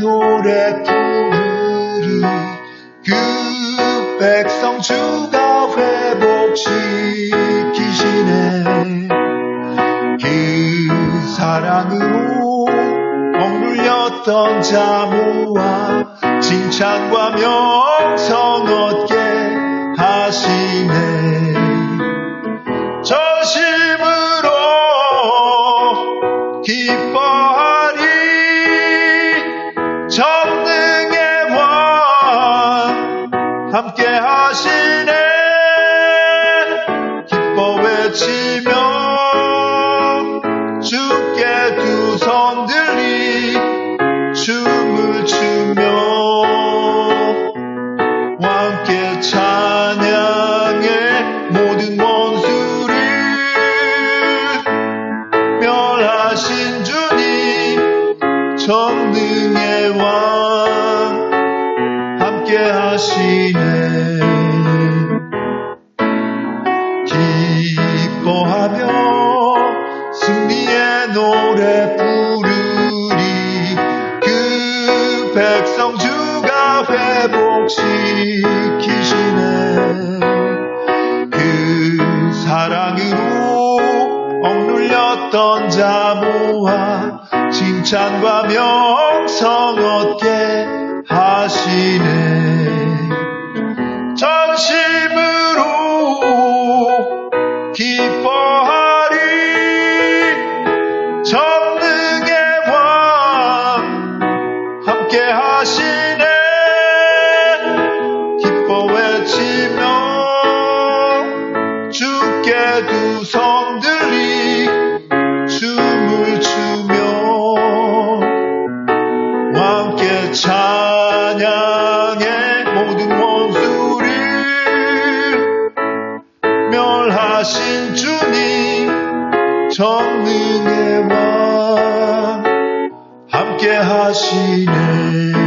노래 부르리 그 백성 주가 회복시키시네. 그 사랑으로 억눌렸던 자모와 칭찬과 명성 얻게 하시네. 전심 함께 하시네. 기뻐 외치며 하시네. 기뻐하며 승리의 노래 부르리. 그 백성 주가 회복시키시네. 그 사랑으로 억눌렸던 자모와 칭찬과 명성 얻게 하시네 함께 하시네. 기뻐 외치며 주께 두손 들리 춤을 추며 함께 찬양해 모든 원수를 멸하신 주님 전능의 왕 함께 하시네